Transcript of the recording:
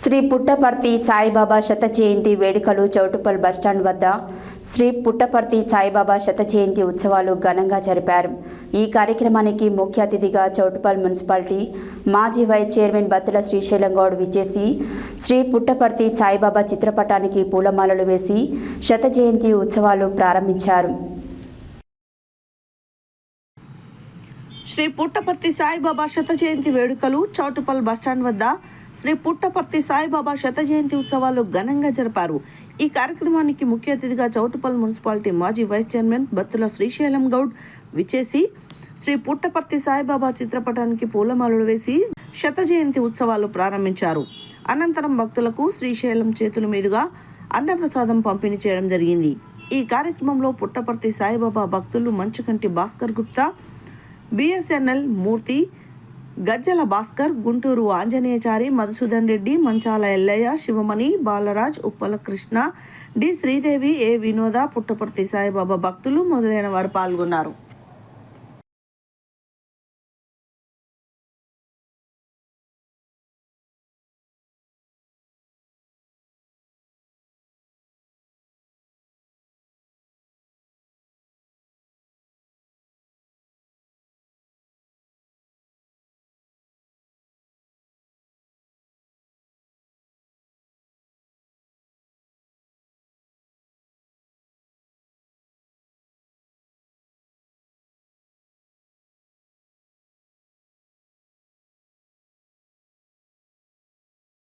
శ్రీ పుట్టపర్తి సాయిబాబా శత జయంతి వేడుకలు చౌటుపల్ బస్టాండ్ వద్ద శ్రీ పుట్టపర్తి సాయిబాబా శత జయంతి ఉత్సవాలు ఘనంగా జరిపారు. ఈ కార్యక్రమానికి ముఖ్య అతిథిగా చౌటుపల్ మున్సిపాలిటీ మాజీ వైస్ చైర్మన్ బత్తుల శ్రీశైలం గౌడ్ విచ్చేసి శ్రీ పుట్టపర్తి సాయిబాబా చిత్రపటానికి పూలమాలలు వేసి శత జయంతి ఉత్సవాలు ప్రారంభించారు. శ్రీ పుట్టపర్తి సాయిబాబా శత జయంతి వేడుకలు చౌటుపల్ బస్టాండ్ వద్ద శ్రీ పుట్టపర్తి సాయిబాబా శత జయంతి ఉత్సవాలు ఘనంగా జరిపారు. ఈ కార్యక్రమానికి ముఖ్య అతిథిగా చౌటుపల్ మున్సిపాలిటీ మాజీ వైస్ చైర్మన్ బత్తుల శ్రీశైలం గౌడ్ విచ్చేసి శ్రీ పుట్టపర్తి సాయిబాబా చిత్రపటానికి పూలమాలలు వేసి శత జయంతి ఉత్సవాలు ప్రారంభించారు. అనంతరం భక్తులకు శ్రీశైలం చేతుల మీదుగా అన్నప్రసాదం పంపిణీ చేయడం జరిగింది. ఈ కార్యక్రమంలో పుట్టపర్తి సాయిబాబా భక్తులు Manchukanti Bhaskar Gupta BSNL Murthy Gajjala Bhaskar Guntur Anjaneyachari Madhusudan Reddy Manchala Yellaiah Sivamani Balaraj Uppala Krishna D Sridevi A Vinoda Puttaparthi Saibaba భక్తులు మొదలైన వారు పాల్గొన్నారు.